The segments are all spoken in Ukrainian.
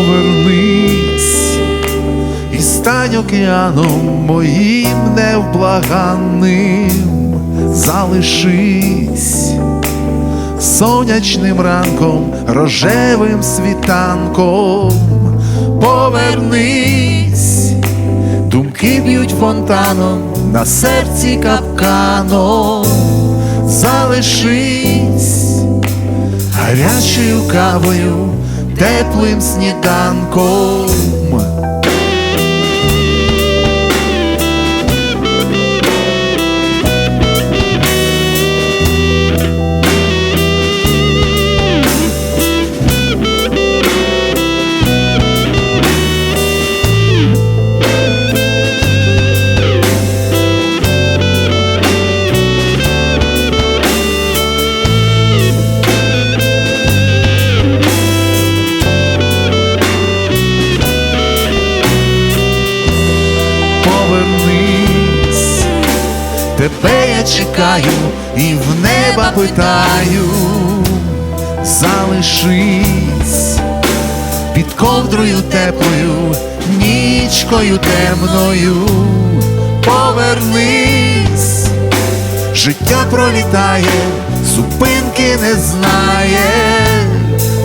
Повернись і стань океаном моїм невблаганним, залишись сонячним ранком, рожевим світанком, повернись, думки б'ють фонтаном, на серці капканом, залишись гарячою кавою, теплим сніданком. Тебе я чекаю і в неба питаю, залишись під ковдрою теплою, нічкою темною, повернись, життя пролітає, зупинки не знає,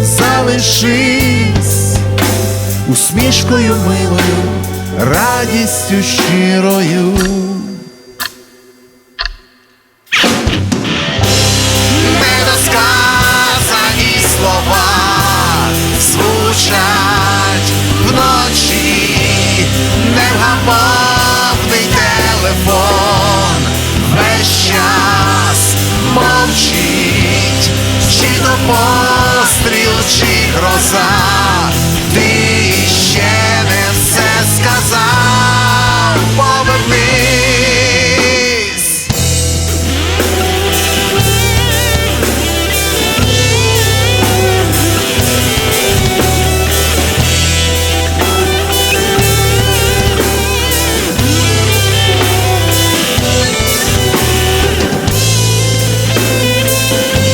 залишись усмішкою милою, радістю щирою. Точно постріл чи гроза, ти ще не все сказав, повернись. Thank